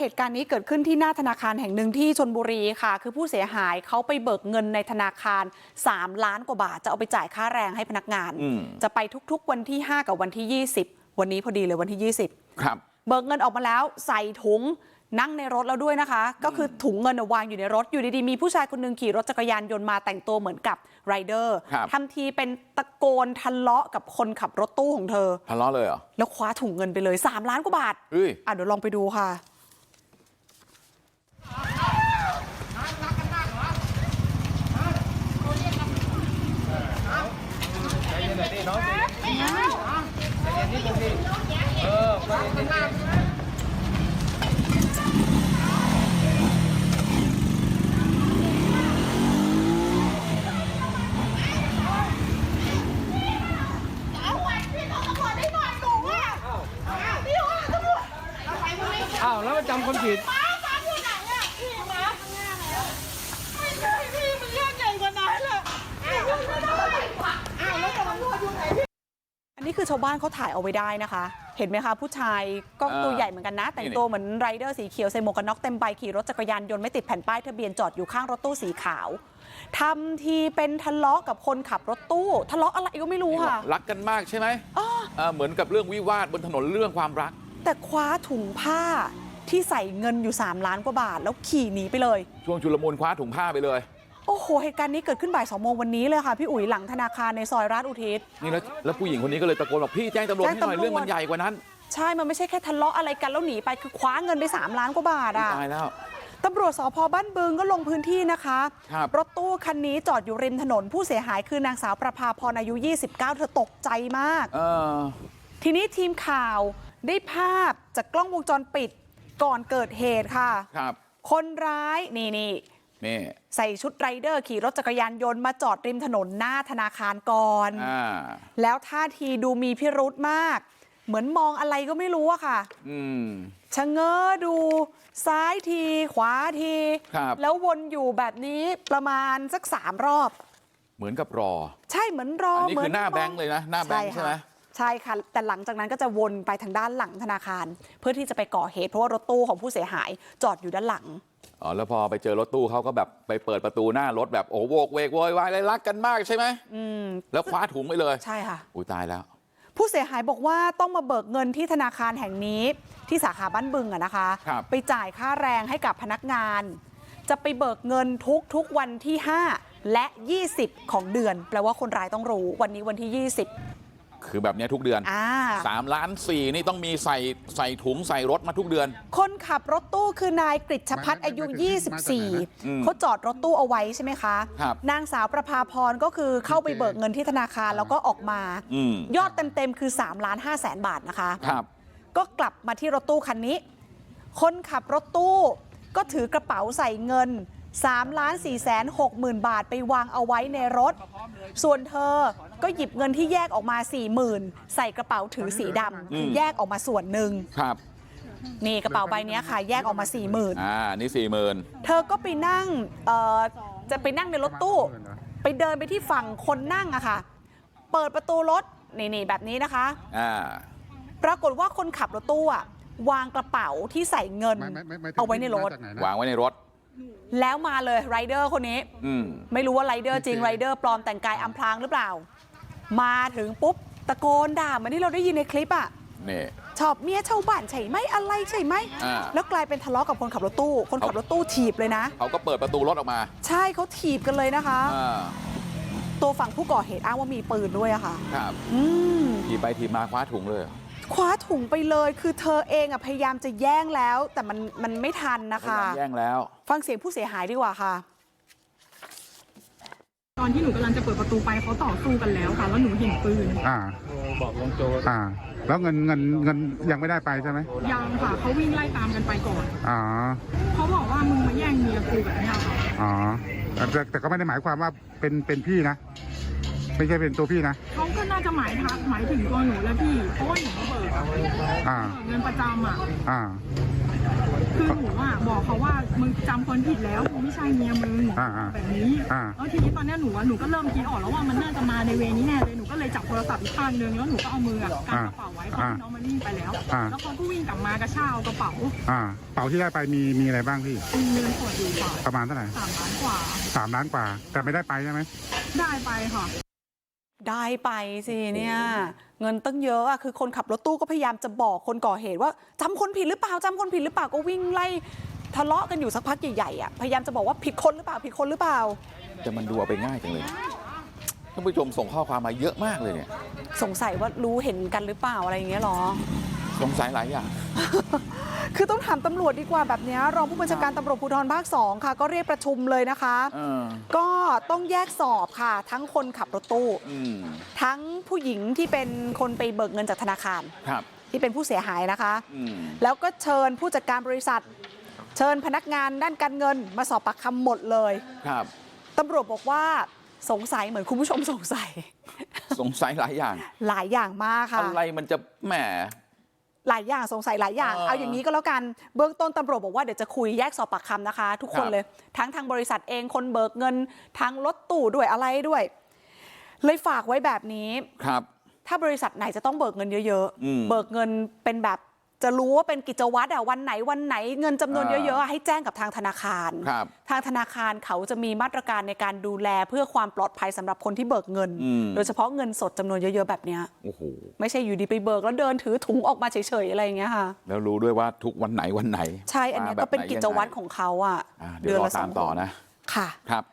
เหตุการณ์นี้เกิดขึ้นที่หน้าธนาคารแห่งหนึ่งที่ชนบุรีค่ะ คือผู้เสียหายเขาไปเบิกเงินในธนาคาร 3 ล้านกว่าบาท จะเอาไปจ่ายค่าแรงให้พนักงานอืมจะไปทุกๆ วันที่ 5 กับวันที่ 20 วันนี้พอดีเลยวันที่ 20 ครับ เบิกเงินออกมาแล้วใส่ถุงนั่งในรถแล้วด้วยนะคะ ก็คือถุงเงินน่ะวางอยู่ในรถอยู่ดีๆมีผู้ชายคนหนึ่งขี่รถจักรยานยนต์มาแต่งตัวเหมือนกับไรเดอร์ครับทำทีเป็นตะโกนทะเลาะกับคนขับรถตู้ของเธอทะเลาะเลยเหรอแล้วคว้าถุงเงินไปเลย3ล้านกว่าบาทเฮ้ยอะเดี๋ยวลองไปดูค่ะ เอาไว้พี่เขาตำรวจได้หน่อยหนูอะพี่เขาตำรวจเอาไปทำไมอ้าวแล้วมาจำคนผิด ป้าป้าอยู่ไหนอะพี่มาไม่ใช่พี่มันเรื่องใหญ่กว่านั้นแหละอ้าวไม่ได้อ้าวแล้วตำรวจอยู่ไหนพี่ อันนี้ คือชาวบ้านเขาถ่ายเอาไว้ได้นะคะเห็นไหมคะผู้ชายกล้องตัวอ่าใหญ่เหมือนกันนะแต่งตัวเหมือนไรเดอร์สีเขียวใส่หมวกกันน็อกเต็มใบขี่รถจักรยานยนต์ไม่ติดแผ่นป้ายทะเบียนจอดอยู่ข้างรถตู้สีขาวทำทีเป็นทะเลาะกับคนขับรถตู้ ทะเลาะอะไรก็ไม่รู้ค่ะรักกันมากใช่ไหมอ้อเออเหมือนกับเรื่องวิวาทบนถนนเรื่องความรัก แต่คว้าถุงผ้าที่ใส่เงินอยู่ 3 ล้านกว่าบาท แล้วขี่หนีไปเลย ช่วงชุลมุนคว้าถุงผ้าไปเลย โอ้โหเหตุการณ์นี้เกิดขึ้นบ่ายสองโมงวันนี้เลยค่ะพี่อุ๋ยหลังธนาคารในซอยราชอุทิศนี่แล้วแล้วผู้หญิงคนนี้ก็เลยตะโกนบอกพี่แจ้งตำรวจแจ้ให้งหน่อยตำรวจเรื่องมันใหญ่กว่านั้น ใช่มันไม่ใช่แค่ทะเลาะอะไรกันแล้วหนีไปคือคว้าเงินไป3ล้านกว่าบาทอะตายแล้วตำรวจสพบ้านบึงก็ลงพื้นที่นะคะครับรถตู้คันนี้จอดอยู่ริมถนนผู้เสียหายคือนางสาวประภาพรอายุ 29 เธอตกใจมาก เออทีนี้ทีมข่าวได้ภาพจากกล้องวงจรปิดก่อนเกิดเหตุค่ะ ครับ คนร้ายนี่นี่ นี่ใส่ชุดไรเดอร์ขี่รถจักรยานยนต์มาจอดริมถนนหน้าธนาคารก่อนอ่าแล้วท่าทีดูมีพิรุธมาก เหมือนมองอะไรก็ไม่รู้อะค่ะอืมชะเง้อดูซ้ายที ขวาทีครับแล้ววนอยู่แบบนี้ประมาณสักสามรอบ เหมือนกับรอ ใช่เหมือนรออันนี้เหมืคือหน้ามแบงค์เลยนะหน้าแบงค์ใช่ไหมค่ะใช่ค่ะ แต่หลังจากนั้นก็จะวนไปทางด้านหลังธนาคาร เพื่อที่จะไปก่อเหตุเพราะว่ารถตู้ของผู้เสียหายจอดอยู่ด้านหลังอ๋อ แล้วพอไปเจอรถตู้เขาก็แบบไปเปิดประตูหน้ารถแบบโอ้โหโวกเวกโวยวายอะไรรักกันมากใช่ไหมอืมแล้วคว้าถุงไปเลยใช่ค่ะอุ้ยตายแล้ว ผู้เสียหายบอกว่าต้องมาเบิกเงินที่ธนาคารแห่งนี้ที่สาขาบ้านบึงอะนะคะครับไปจ่ายค่าแรงให้กับพนักงาน จะไปเบิกเงินทุกทุกๆวันที่ 5 และ 20 ของเดือน แปลว่าคนร้ายต้องรู้วันนี้วันที่ 20 คือแบบเนี้ยทุกเดือนอ่าสามล้านสี่นี่ต้องมีใส่ใส่ถุงใส่รถมาทุกเดือนคนขับรถตู้คือนายกฤษพัฒน์อายุอืม24เขาจอดรถตู้เอาไว้ใช่ไหมคะครับนางสาวประภาพรก็คือเข้าไปเบิกเงินที่ธนาคารแล้วก็ออกมาอืมยอดเต็มๆคือ3ล้าน5แสนบาทนะคะครับก็กลับมาที่รถตู้คันนี้ คนขับรถตู้ก็ถือกระเป๋าใส่เงิน 3ล้าน4แสน6หมื่นบาทไปวางเอาไว้ในรถ ส่วนเธอก็หยิบเงินที่แยกออกมา4 0,000ใส่กระเป๋าถือสีดำคือแยกออกมาส่วนหนึ่งครับ นี่กระเป๋าใบเนี้ยค่ะ แยกออกมา4 0,000อ่านี่สี่หมื่นเธอก็ไปนั่งเอ่อจะไปนั่งในรถตู้ ไปเดินไปที่ฝั่งคนนั่งอะค่ะ เปิดประตูรถนี่ๆแบบนี้นะคะอ่าปรากฏว่าคนขับรถตู้อะวางกระเป๋าที่ใส่เงินไม่ไม่ไม่ไม่เอาไว้ในรถมาจากไหนะวางไว้ในรถ แล้วมาเลยไรเดอร์คนนี้อืมไม่รู้ว่าไรเดอร์จริงไรเดอร์ปลอมแต่งกายอำพรางหรือเปล่า มาถึงปุ๊บตะโกนด่าเหมือนที่เราได้ยินในคลิปอะนี่ชอบเมียชาวบ้านใช่ไหมอะไรใช่ไหมอ่าแล้วกลายเป็นทะเลาะกับคนขับรถตู้คนขับรถตู้ถีบเลยนะเขาก็เปิดประตูรถออกมา ใช่เขาถีบกันเลยนะคะอ่าตัวฝั่งผู้ก่อเหตุอ้างว่ามีปืนด้วยอะค่ะ ครับอืมทีไปทีมาคว้าถุงเลยเหรอคว้าถุงไปเลยคือเธอเองอะพยายามจะแย่งแล้ว แต่มันมันไม่ทันนะคะแย่งแล้ว ฟังเสียงผู้เสียหายดีกว่าค่ะ ตอนที่หนูกำลังจะเปิดประตูไปเขาต่อสู้กันแล้วค่ะ แล้วหนูเห็นปืน อ่า บอกลงโจอ่า แล้วเงินเงินเงินยังไม่ได้ไปใช่ไหมยังค่ะเขาวิ่งไล่ตามกันไปก่อน อ๋อ เขาบอกว่ามึงมาแย่งเมียกูแบบเนี้ยค่ะ อ๋อแต่แต่ก็ไม่ได้หมายความว่าเป็นเป็นพี่นะ ไม่ใช่เป็นตัวพี่นะ เขาก็น่าจะหมายทักหมายถึงตัวหนูแล้วพี่เพราะว่าหนูก็เบิกอะอ่าเบิกเงินประจำอะ อ่า คือหนูอะบอกเขาว่ามึงจำคนผิดแล้วกูไม่ใช่เมียมึงอ่าอ่าแบบนี้อ่า แล้วทีนี้ตอนเนี้ยหนูอะหนูก็เริ่มคิดออกแล้วว่ามันน่าจะมาในเวนี้แน่เลยหนูก็เลยจับโทรศัพท์อีกข้างนึงแล้วหนูก็เอามืออะกางกระเป๋าไว้เพราะว่าน้องมันวิ่งไปแล้ว อ่า แล้วเขาก็วิ่งกลับมากระชากเอากระเป๋าอ่า เป๋าที่ได้ไปมีมีอะไรบ้างพี่ มีเงินสดอยู่ค่ะประมาณเท่าไหร่สามล้านกว่า สามล้านกว่า แต่ไม่ได้ไปใช่ไหม ได้ไปค่ะ ได้ไปสิเนี่ย เงินตั้งเยอะอะคือคนขับรถตู้ก็พยายามจะบอกคนก่อเหตุว่าจำคนผิดหรือเปล่าจำคนผิดหรือเปล่าก็วิ่งไล่ทะเลาะกันอยู่สักพักใหญ่ๆอะพยายามจะบอกว่าผิดคนหรือเปล่าผิดคนหรือเปล่าแต่มันดูเอาไปง่ายจังเลยท่านผู้ชมส่งข้อความมาเยอะมากเลยเนี่ย สงสัยว่ารู้เห็นกันหรือเปล่าอะไรอย่างเงี้ยหรอ สงสัยหลายอย่าง คือต้องถามตำรวจดีกว่าแบบเนี้ยรองผู้บัญชาการตำรวจภูธรภาคสองค่ะ ก็เรียกประชุมเลยนะคะเออก็ต้องแยกสอบค่ะ ทั้งคนขับรถตู้อืมทั้งผู้หญิงที่เป็นคนไปเบิกเงินจากธนาคารครับที่เป็นผู้เสียหายนะคะอืมแล้วก็เชิญผู้จัดการบริษัท เชิญพนักงานด้านการเงิน มาสอบปากคำหมดเลยครับตำรวจบอกว่าสงสัยเหมือนคุณผู้ชมสงสัย สงสัยหลายอย่าง หลายอย่างมากค่ะ อะไรมันจะแหม หลายอย่างสงสัยหลายอย่างเออเอาอย่างนี้ก็แล้วกันเบื้องต้นตำรวจบอกว่าเดี๋ยวจะคุยแยกสอบปากคำนะคะ ทุกคนครับเลยทั้งทางบริษัทเองคนเบิกเงินทางรถตู้ด้วยอะไรด้วย เลยฝากไว้แบบนี้ครับ ถ้าบริษัทไหนจะต้องเบิกเงินเยอะอืมเบิกเงินเป็นแบบ จะรู้ว่าเป็นกิจวัตรอะวันไหนวันไหนเงินจำนวนอ่าเยอะๆอะให้แจ้งกับทางธนาคารครับทางธนาคารเขาจะมีมาตรการในการดูแลเพื่อความปลอดภัยสำหรับคนที่เบิกเงินอืมโดยเฉพาะเงินสดจำนวนเยอะๆแบบเนี้ยโอ้โหไม่ใช่อยู่ดีไปเบิกแล้วเดินถือถุงออกมาเฉยๆอะไรอย่างเงี้ยค่ะแล้วรู้ด้วยว่าทุกวันไหนวันไหน ใช่อันเนี้ยมาแบบก็เป็นไหกิจวัตรของเขาอะอ่าเดี๋ยวรอละสตางมต่อนะค่ะครับ